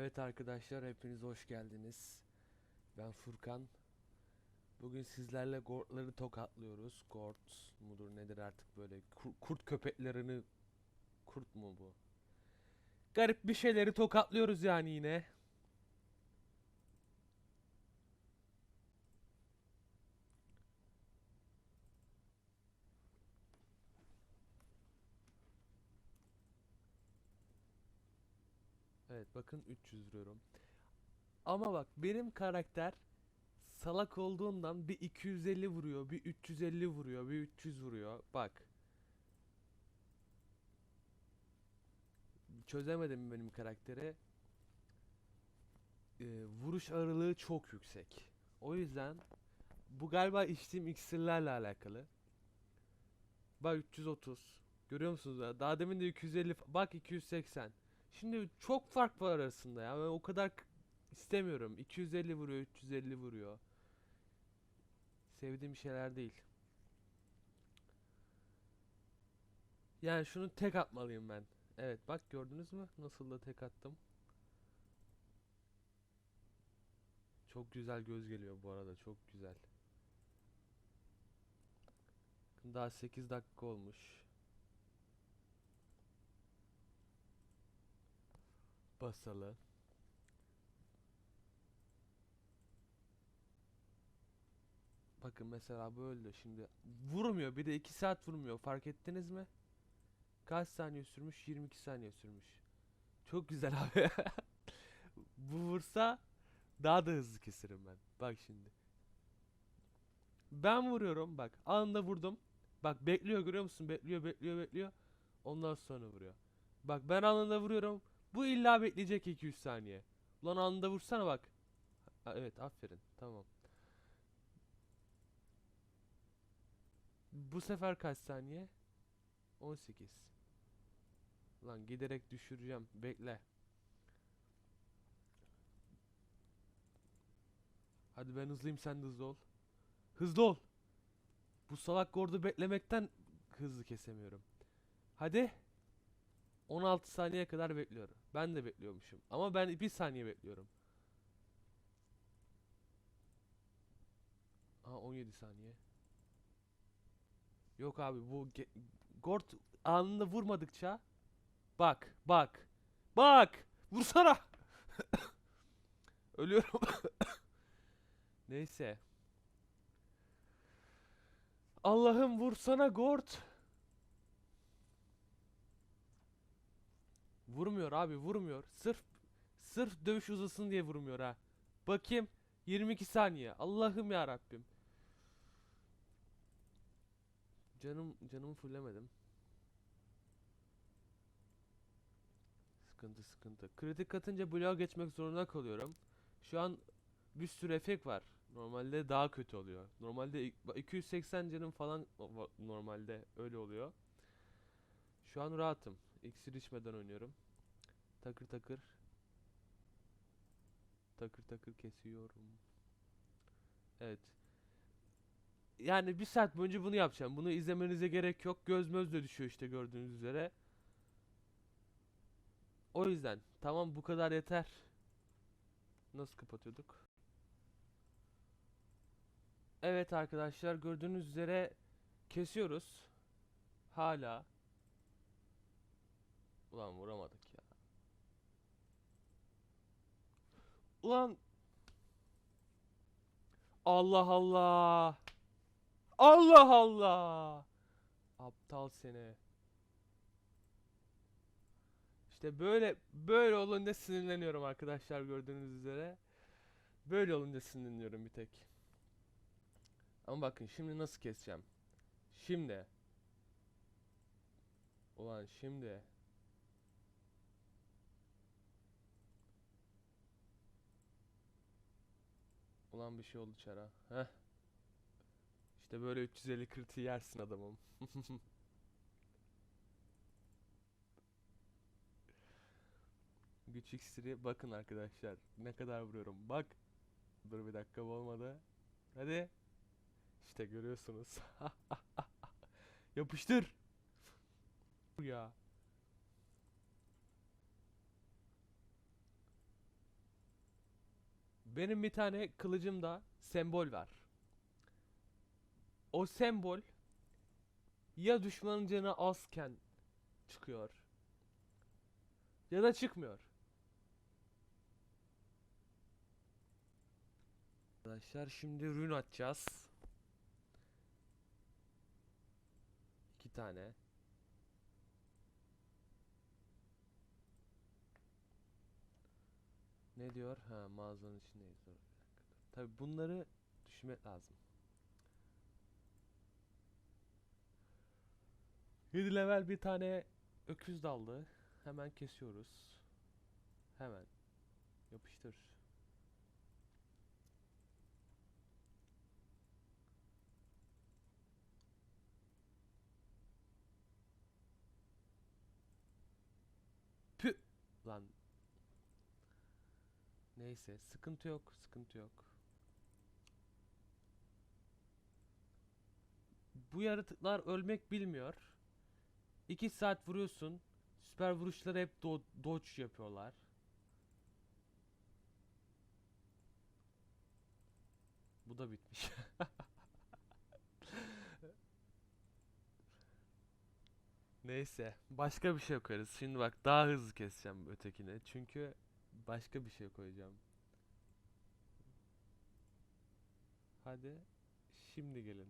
Evet arkadaşlar hepiniz hoş geldiniz. Ben Furkan. Bugün sizlerle gortları tokatlıyoruz. Gort mudur nedir artık böyle kur- kurt köpeklerini kurt mu bu? Garip bir şeyleri tokatlıyoruz yani yine. Evet bakın 300 vuruyorum. Ama bak benim karakter salak olduğundan bir 250 vuruyor, bir 350 vuruyor, bir 300 vuruyor. Bak. Çözemedim benim karakteri. Ee, vuruş ağırlığı çok yüksek. O yüzden bu galiba içtiğim iksirlerle alakalı. Bak 330. Görüyor musunuz? Daha demin de 250. f- Bak 280. Şimdi çok fark var arasında ya. Ben o kadar istemiyorum. 250 vuruyor, 350 vuruyor. Sevdiğim şeyler değil. Yani şunu tek atmalıyım ben. Evet bak gördünüz mü? Nasıl da tek attım. Çok güzel göz geliyor bu arada. Çok güzel. Daha 8 dakika olmuş. Basalı. Bakın mesela böyle şimdi vurmuyor bir de 2 saat vurmuyor fark ettiniz mi? Kaç saniye sürmüş? 22 saniye sürmüş. Çok güzel abi. Bu vursa daha da hızlı keserim ben. Bak şimdi. Ben vuruyorum bak anında vurdum. Bak bekliyor görüyor musun? Bekliyor bekliyor bekliyor. Ondan sonra vuruyor. Bak ben anında vuruyorum. Bu illa bekleyecek 200 saniye. Ulan anında vursana bak. Ha, evet aferin tamam. Bu sefer kaç saniye? 18. Lan giderek düşüreceğim. Bekle. Hadi ben hızlıyım sen de hızlı ol. Hızlı ol. Bu salak gordu beklemekten hızlı kesemiyorum. Hadi. 16 saniye kadar bekliyorum. Ben de bekliyormuşum. Ama ben bir saniye bekliyorum. Aha 17 saniye. Yok abi bu Gort anında vurmadıkça bak bak bak vursana ölüyorum neyse Allah'ım vursana Gort vurmuyor abi vurmuyor sırf sırf dövüş uzasın diye vurmuyor ha bakayım 22 saniye Allah'ım ya Rabbim Canım canımı fullemedim. Sıkıntı sıkıntı. Kritik atınca bloğa geçmek zorunda kalıyorum. Şu an bir sürü efekt var. Normalde daha kötü oluyor. Normalde ik- ba- 280 canım falan normalde öyle oluyor. Şu an rahatım. İksir içmeden oynuyorum. Takır takır. Takır takır kesiyorum. Evet. Yani bir saat boyunca bunu yapacağım. Bunu izlemenize gerek yok. Göz möz düşüyor işte gördüğünüz üzere. O yüzden tamam bu kadar yeter. Nasıl kapatıyorduk? Evet arkadaşlar gördüğünüz üzere kesiyoruz. Hala. Ulan vuramadık ya. Ulan Allah Allah. Allah Allah. Aptal seni. İşte böyle böyle olunca sinirleniyorum arkadaşlar gördüğünüz üzere. Böyle olunca sinirleniyorum bir tek. Ama bakın şimdi nasıl keseceğim. Şimdi. Ulan şimdi. Ulan bir şey oldu çara. Heh. İşte böyle 350 kritiği yersin adamım. Güç iksiri bakın arkadaşlar ne kadar vuruyorum. Bak. Dur bir dakika olmadı. Hadi. İşte görüyorsunuz. Yapıştır. Ya Benim bir tane kılıcımda sembol var. O sembol ya düşmanın canı azken çıkıyor ya da çıkmıyor. Arkadaşlar şimdi rune atacağız. İki tane. Ne diyor? Ha mağazanın içindeyiz. Dur. Tabii bunları düşünmek lazım. 7 level bir tane öküz daldı. Hemen kesiyoruz. Hemen. Yapıştır. Pü lan. Neyse, sıkıntı yok, sıkıntı yok. Bu yaratıklar ölmek bilmiyor. 2 saat vuruyorsun. Süper vuruşları hep do dodge yapıyorlar. Bu da bitmiş. Neyse, başka bir şey koyarız. Şimdi bak daha hızlı keseceğim ötekini. Çünkü başka bir şey koyacağım. Hadi şimdi gelin.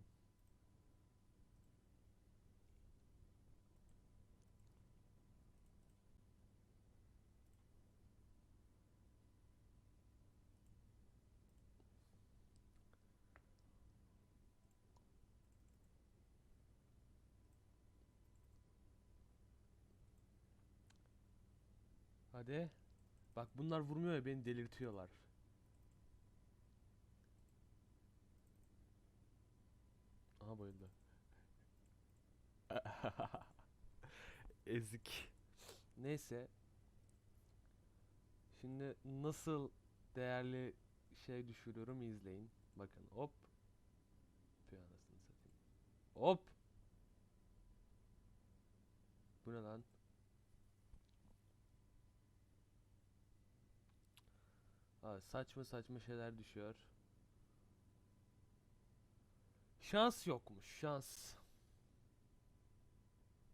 Hadi. Bak bunlar vurmuyor ya beni delirtiyorlar. Aha bayıldı. Ezik. Neyse. Şimdi nasıl değerli şey düşürüyorum izleyin. Bakın hop. Bir anasını satayım. Hop. Bu ne lan? Abi saçma saçma şeyler düşüyor. Şans yokmuş, şans.